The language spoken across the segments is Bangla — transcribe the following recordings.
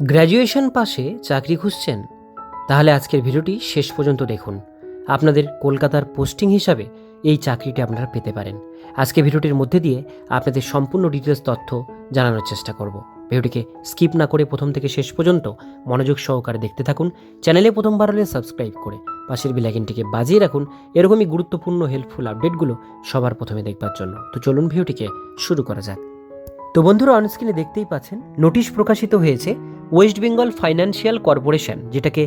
গ্র্যাজুয়েশন পাশে চাকরি খুঁজছেন? তাহলে আজকের ভিডিওটি শেষ পর্যন্ত দেখুন। আপনাদের কলকাতার পোস্টিং হিসাবে এই চাকরিটি আপনারা পেতে পারেন। আজকে ভিডিওটির মধ্যে দিয়ে আপনাদের সম্পূর্ণ ডিটেলস তথ্য জানানোর চেষ্টা করব। ভিডিওটিকে স্কিপ না করে প্রথম থেকে শেষ পর্যন্ত মনোযোগ সহকারে দেখতে থাকুন। চ্যানেলে প্রথমবার হলে সাবস্ক্রাইব করে পাশের বিলাকিনটিকে বাজিয়ে রাখুন। এরকমই গুরুত্বপূর্ণ হেল্পফুল আপডেটগুলো সবার প্রথমে দেখবার জন্য। তো চলুন ভিডিওটিকে শুরু করা যাক। তো বন্ধুরা অনস্ক্রিনে দেখতেই পাচ্ছেন নোটিশ প্রকাশিত হয়েছে ওয়েস্ট বেঙ্গল ফাইন্যান্সিয়াল কর্পোরেশন, যেটাকে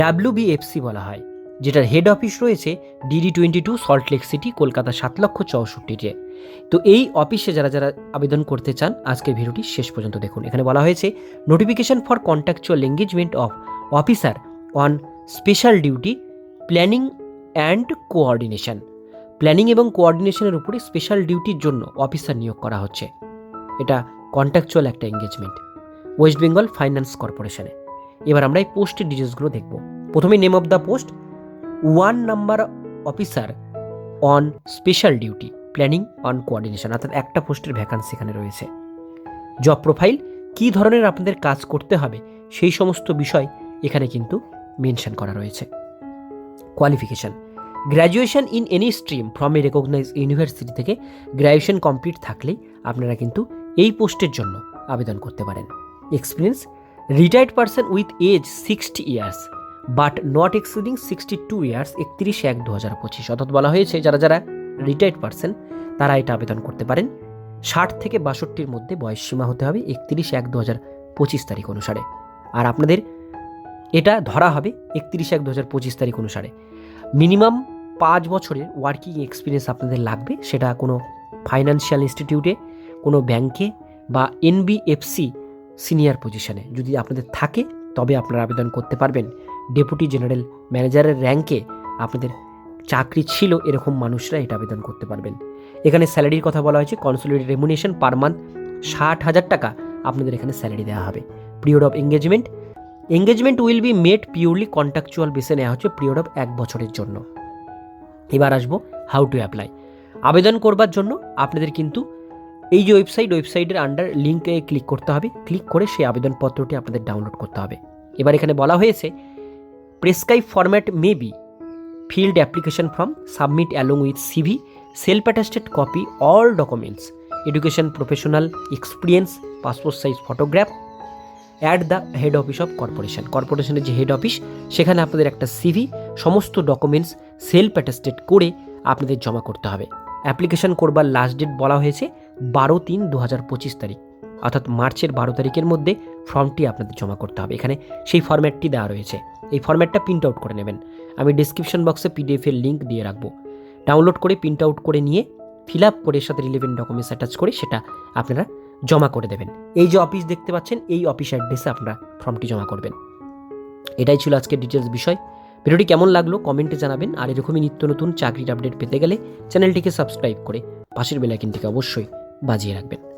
ডাব্লিউবিএফসি বলা হয়, যেটার হেড অফিস রয়েছে DD twenty two, Salt Lake City, Kolkata সাত লক্ষ চৌষট্টিতে। তো এই অফিসে যারা যারা আবেদন করতে চান, আজকের ভিডিওটি শেষ পর্যন্ত দেখুন। এখানে বলা হয়েছে notification for contractual engagement of officer on special duty planning and coordination planning এবং কোঅর্ডিনেশনের উপরে স্পেশাল ডিউটির জন্য অফিসার নিয়োগ করা হচ্ছে। এটা কন্ট্যাকচুয়াল একটা এঙ্গেজমেন্ট ওয়েস্ট বেঙ্গল ফাইন্যান্স কর্পোরেশনে এবার আমরা এই পোস্টের ডিটেলসগুলো দেখব। প্রথমে name of the post one number officer on special duty planning on coordination অর্থাৎ একটা পোস্টের ভ্যাকান্সি এখানে রয়েছে। জব প্রোফাইল কী ধরনের আপনাদের কাজ করতে হবে, সেই সমস্ত বিষয় এখানে কিন্তু মেনশন করা রয়েছে। Qualification graduation in any stream from a recognise university থেকে গ্র্যাজুয়েশন কমপ্লিট থাকলেই আপনারা কিন্তু এই পোস্টের জন্য আবেদন করতে পারেন। Experience retired person with age sixty years but not exceeding sixty two years একত্রিশ এক দু হাজার পঁচিশ। অর্থাৎ বলা হয়েছে, যারা যারা রিটায়ার্ড পার্সন তারা এটা আবেদন করতে পারেন। ষাট থেকে বাষট্টির মধ্যে বয়স সীমা হতে হবে একত্রিশ এক দু হাজার পঁচিশ তারিখ অনুসারে। আর আপনাদের এটা ধরা হবে একত্রিশ এক দু হাজার পঁচিশ তারিখ অনুসারে। মিনিমাম পাঁচ বছরের ওয়ার্কিং এক্সপিরিয়েন্স আপনাদের লাগবে, সেটা কোনো ফাইন্যান্সিয়াল ইনস্টিটিউটে কোনো ব্যাংকে বা এনবিএফসি সিনিয়র পজিশনে। যদি আপনাদের থাকে, তবে আপনারা আবেদন করতে পারবেন। ডেপুটি জেনারেল ম্যানেজারের র্যাঙ্কে আপনাদের চাকরি ছিল, এরকম মানুষরা এটা আবেদন করতে পারবেন। এখানে স্যালারির কথা বলা হয়েছে কনসোলিডেড রেমুনেশন পার মান্থ ষাট হাজার টাকা আপনাদের এখানে স্যালারি দেওয়া হবে। Period of engagement. Engagement will be made purely contractual বেসে নেওয়া হচ্ছে পিরিয়ড অফ এক বছরের জন্য। এবার আসব হাউ টু অ্যাপ্লাই। আবেদন করবার জন্য আপনাদের কিন্তু এই যে ওয়েবসাইট ওয়েবসাইটের আন্ডার লিঙ্কে ক্লিক করতে হবে। ক্লিক করে সেই আবেদনপত্রটি আপনাদের ডাউনলোড করতে হবে। এবার এখানে বলা হয়েছে prescribe format may be filled application form submit along with CV self attested copy all documents education professional experience passport size photograph at the head office of corporation কর্পোরেশনের যে হেড অফিস সেখানে আপনাদের একটা সিভি সমস্ত ডকুমেন্টস সেলফ অ্যাটাস্টেড করে আপনাদের জমা করতে হবে। অ্যাপ্লিকেশন করবার লাস্ট ডেট বলা হয়েছে বারো তিন দু হাজার পঁচিশ তারিখ। অর্থাৎ মার্চের বারো তারিখের মধ্যে ফর্মটি আপনাদের জমা করতে হবে। এখানে সেই ফর্ম্যাটটি দেওয়া রয়েছে। এই ফর্ম্যাটটা প্রিন্ট আউট করে নেবেন। আমি ডিসক্রিপশন বক্সে পিডিএফের লিঙ্ক দিয়ে রাখব। ডাউনলোড করে প্রিন্ট আউট করে নিয়ে ফিল আপ করে সাথে রিলেভেন্ট ডকুমেন্টস অ্যাটাচ করে সেটা আপনারা জমা করে দেবেন। এই যে অফিস দেখতে পাচ্ছেন, এই অফিস অ্যাড্রেসে আপনারা ফর্মটি জমা করবেন। এটাই ছিল আজকের ডিটেলস বিষয়। ভিডিওটি কেমন লাগল কমেন্টে জানাবেন। আর এরকমই নিত্য নতুন চাকরির আপডেট পেতে গেলে চ্যানেলটিকে সাবস্ক্রাইব করে পাশের বেলাইকিনটিকে অবশ্যই বাজিয়ে রাখবেন।